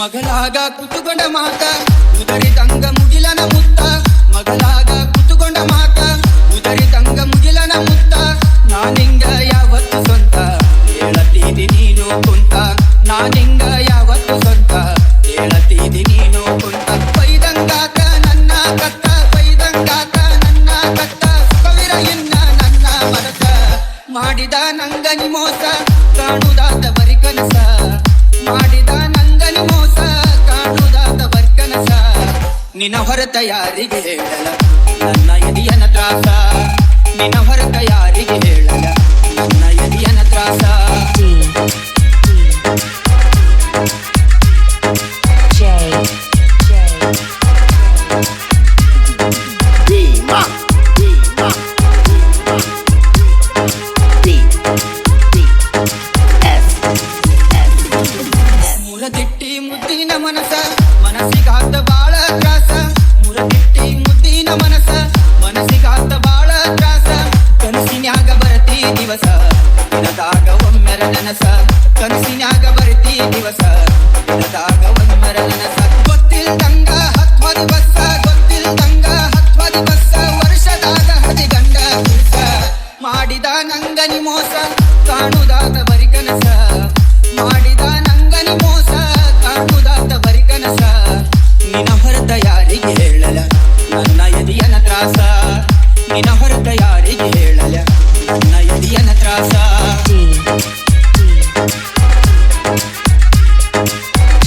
ಮಗಳಾಗ ಕುತುಕೊಂಡ ಮಾತ ಉದರಿದಂಗ ಮುಗಿಲನ ಮುತ್ತ. ಮಗಳಾಗ ಕುತುಕೊಂಡ ಮಾತ ಉದರಿದಂಗ ಮುಗಿಲನ ಮುತ್ತ. ನಾನಿಂಗ ಯಾವತ್ತು ಸ್ವಂತ ಹೇಳತೀದಿ ನೀನು ಕುಂತ. ನಾನಿಂಗ ಯಾವತ್ತು ಸ್ವಂತ ಹೇಳತೀದಿ ನೀನು ಕುಂತ. ಪೈದಂಗಾತ ನನ್ನ ಕತ್ತ ಪೈದಂಗಾತ ನನ್ನ ಕತ್ತ. ಸುಖವಿರ ಇನ್ನ ನನ್ನ ಮನಸ ಮಾಡಿದ ನಂಗ ನಿಮೋಸ. ಕಾಣುದಾದ ಬರಿ ಕನಸ ಮಾಡಿದ ನಿನ್ನ ಹೊರತ ಯಾರಿಗೆ ಹೇಳಲ ನನ್ನ ಎದಿಯನ ತ್ರಾಸ ನಿನ್ನ ಹೊರತ ಯಾರಿಗೆ ಹೇಳಲ ನನ್ನ ಎದಿಯನ ತ್ರಾಸ. J. ದಿವಸ. ನದಾಗ ಒಮ್ಮೆರ ನನಸ. ಕನಸಿನಾಗ ಬರ್ತಿ ದಿವಸ. ನದಾಗ ಒಮ್ಮೆರ ನನಸ. ಗೊತ್ತಿಲ್ದಂಗ ಹತ್ವ ದಿವಸ, ಗೊತ್ತಿಲ್ದಂಗ ಹತ್ವ ದಿವಸ. ವರ್ಷದಾಗ ಹದಿಗಂಡ ಮಾಡಿದ ನಂಗನಿ ಮೋಸ ಕಾಣುದಾದ ಬರಿ ಕನಸ. ಮಾಡಿದ ನಂಗನಿ ಮೋಸ ಕಾಣುದಾದ ಬರಿ ಕನಸ. ನಿನ ಹೊರತ ಯಾರಿಗೆ ಹೇಳಲ ನನ್ನ ಎದಿಯನ ತ್ರಾಸ. ನಿನ ಹೊರತ ಯಾರಿಗೆ ಹೇಳಲ Diana traza. D. D.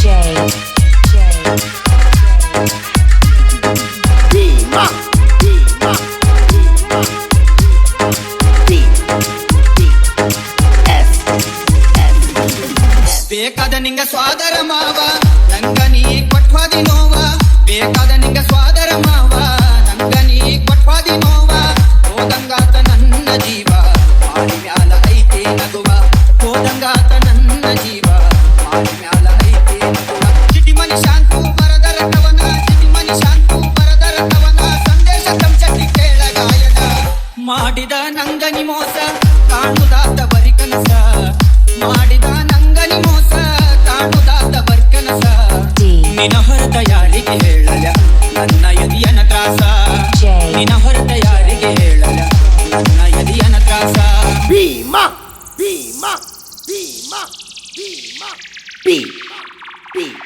J. J. Dima. D. Ninga swadara mava. ಮಾಡಿದ ನಂಗನಿ ಮೋಸ ಕಾಣುದಾದ ಬರಿ ಕನಸ ಮಾಡಿದ ನಂಗನಿ ಮೋಸ ಕಾಣುದಾದ ಬರಿ ಕನಸ ನಿನ ಹೊರತ ಯಾರಿಗೆ ಹೇಳಲ ನನ್ನ ಎದಿಯನ ತ್ರಾಸ. ನಿನ ಹೊರತ ಯಾರಿಗೆ ಹೇಳಲ ನನ್ನ ಎದಿಯನ ತ್ರಾಸ. Bhima Bhima Bhima Bhima Bhima B, S,